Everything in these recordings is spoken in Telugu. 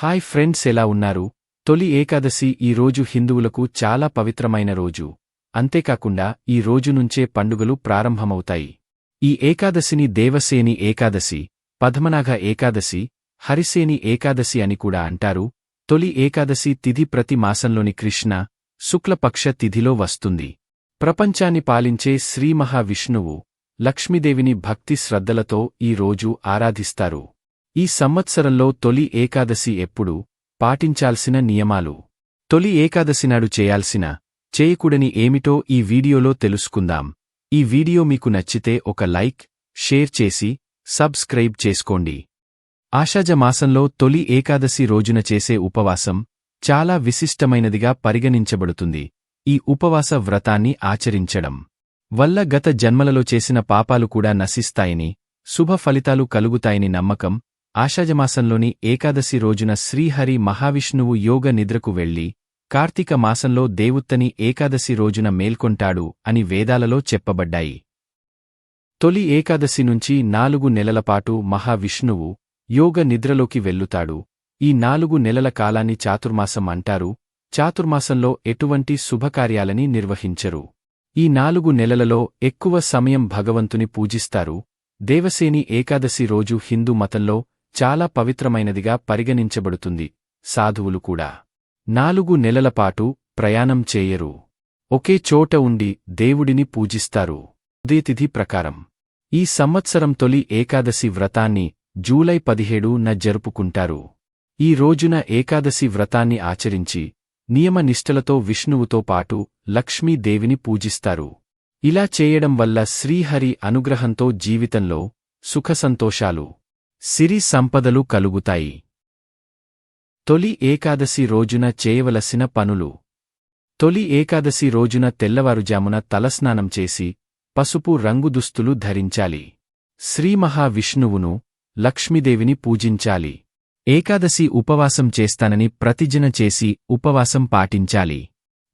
హాయ్ ఫ్రెండ్స్ ఎలా ఉన్నారు? తొలి ఏకాదశి ఈ రోజు హిందువులకు చాలా పవిత్రమైన రోజు. అంతేకాకుండా ఈ రోజు నుంచే పండుగలు ప్రారంభమవుతాయి. ఈ ఏకాదశిని దేవసేని ఏకాదశి పద్మనాభ ఏకాదశి హరిసేని ఏకాదశి అని కూడా అంటారు. తొలి ఏకాదశి తిథి ప్రతి మాసంలోని కృష్ణ శుక్లపక్ష తిథిలో వస్తుంది. ప్రపంచాన్ని పాలించే శ్రీ మహావిష్ణువు లక్ష్మీదేవిని భక్తి శ్రద్ధలతో ఈ రోజు ఆరాధిస్తారు. ఈ సంవత్సరంలో తొలి ఏకాదశి ఎప్పుడు పాటించాల్సిన నియమాలు. తొలి ఏకాదశి నాడు చేయాల్సిన చేయకూడని ఏమిటో ఈ వీడియోలో తెలుసుకుందాం. ఈ వీడియో మీకు నచ్చితే ఒక లైక్ షేర్ చేసి సబ్స్క్రైబ్ చేసుకోండి. ఆషాజ మాసంలో తొలి ఏకాదశి రోజున చేసే ఉపవాసం చాలా విశిష్టమైనదిగా పరిగణించబడుతుంది. ఈ ఉపవాస వ్రతాన్ని ఆచరించడం వల్ల గత జన్మలలో చేసిన పాపాలు కూడా నశిస్తాయని శుభ ఫలితాలు కలుగుతాయని నమ్మకం ఆషాజమాసంలోని ఏకాదశి రోజున శ్రీహరి మహావిష్ణువు యోగ నిద్రకు వెళ్ళి కార్తీక మాసంలో దేవుత్తని ఏకాదశి రోజున మేల్కొంటాడు అని వేదాలలో చెప్పబడ్డాయి. తొలి ఏకాదశి నుంచి నాలుగు నెలలపాటు మహావిష్ణువు యోగ నిద్రలోకి వెళ్ళుతాడు ఈ నాలుగు నెలల కాలాన్ని చాతుర్మాసం అంటారు. చాతుర్మాసంలో ఎటువంటి శుభకార్యాలని నిర్వహించరు. ఈ నాలుగు నెలలలో ఎక్కువ సమయం భగవంతుని పూజిస్తారు. దేవసేని ఏకాదశి రోజు హిందూ మతంలో చాలా పవిత్రమైనదిగా పరిగణించబడుతుంది. సాధువులు కూడా. నాలుగు నెలలపాటు ప్రయాణం చేయరు. ఒకే చోట ఉండి దేవుడిని పూజిస్తారు. ఉదయతిథి ప్రకారం. ఈ సంవత్సరం తొలి ఏకాదశి వ్రతాన్ని జూలై పదిహేడు న జరుపుకుంటారు. ఈ రోజున ఏకాదశి వ్రతాన్ని ఆచరించి నియమనిష్టలతో విష్ణువుతో పాటు లక్ష్మీదేవిని పూజిస్తారు. ఇలా చేయడం వల్ల శ్రీహరి అనుగ్రహంతో జీవితంలో సుఖసంతోషాలు సిరి సంపదలు కలుగుతాయి. తొలి ఏకాదశి రోజున చేయవలసిన పనులు. తొలి ఏకాదశి రోజున తెల్లవారుజామున తలస్నానం చేసి పసుపు రంగు దుస్తులు ధరించాలి. శ్రీమహావిష్ణువును లక్ష్మీదేవిని పూజించాలి. ఏకాదశి ఉపవాసం చేస్తానని ప్రతిజ్ఞ చేసి ఉపవాసం పాటించాలి.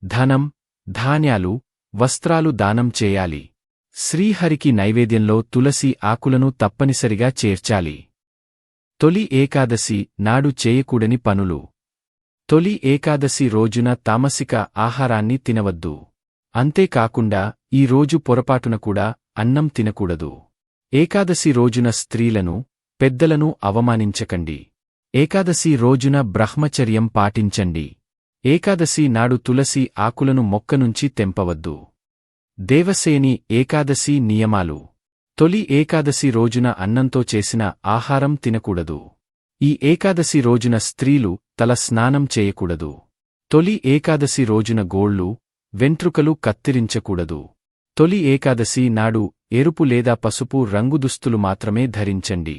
ధనం ధాన్యాలు వస్త్రాలు దానం చేయాలి. శ్రీహరికి నైవేద్యంలో తులసి ఆకులను తప్పనిసరిగా చేర్చాలి. తొలి ఏకాదశి నాడు చేయకూడని పనులు. తొలి ఏకాదశి రోజున తామసిక ఆహారాన్ని తినవద్దు. అంతేకాకుండా ఈ రోజు పొరపాటున కూడా అన్నం తినకూడదు. ఏకాదశి రోజున స్త్రీలను పెద్దలను అవమానించకండి. ఏకాదశి రోజున బ్రహ్మచర్యం పాటించండి. ఏకాదశి నాడు తులసి ఆకులను మొక్కనుంచి తెంపవద్దు. దేవసేని ఏకాదశి నియమాలు. తొలి ఏకాదశి రోజున అన్నంతో చేసిన ఆహారం తినకూడదు. ఈ ఏకాదశి రోజున స్త్రీలు తల స్నానం చేయకూడదు. తొలి ఏకాదశి రోజున గోళ్ళు వెంట్రుకలు కత్తిరించకూడదు. తొలి ఏకాదశి నాడు ఎరుపు లేదా పసుపు రంగు దుస్తులు మాత్రమే ధరించండి.